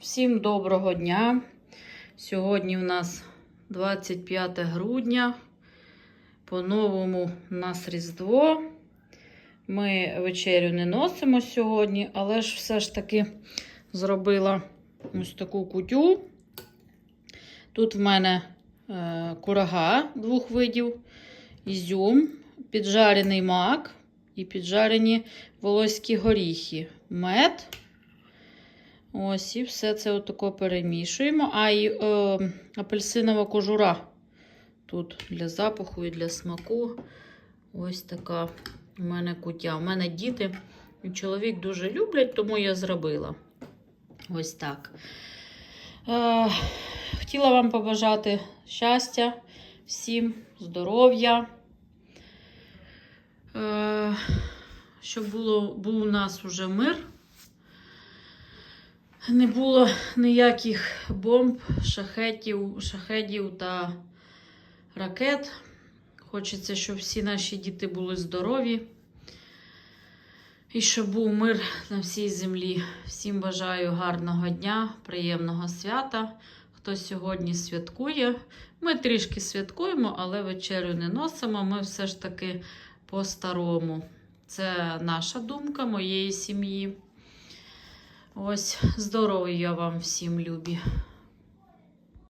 Всім доброго дня. Сьогодні в нас 25 грудня. По-новому у нас Різдво. Ми вечерю не носимо сьогодні, але ж все ж таки зробила ось таку кутю. Тут в мене е, курага двох видів, ізюм, піджарений мак і піджарені волоські горіхи, мед. Ось, і все це отако перемішуємо. А і е, апельсинова кожура. Тут для запаху і для смаку. Ось така у мене кутя. У мене діти і чоловік дуже люблять, тому я зробила. Ось так. Е, хотіла вам побажати щастя, всім, здоров'я. Е, щоб було, був у нас уже мир. Не було ніяких бомб, шахетів, шахедів та ракет. Хочеться, щоб всі наші діти були здорові. І щоб був мир на всій землі. Всім бажаю гарного дня, приємного свята. Хто сьогодні святкує. Ми трішки святкуємо, але вечерю не носимо. Ми все ж таки по-старому. Це наша думка моєї сім'ї. Ось здоров'я вам всім, любі.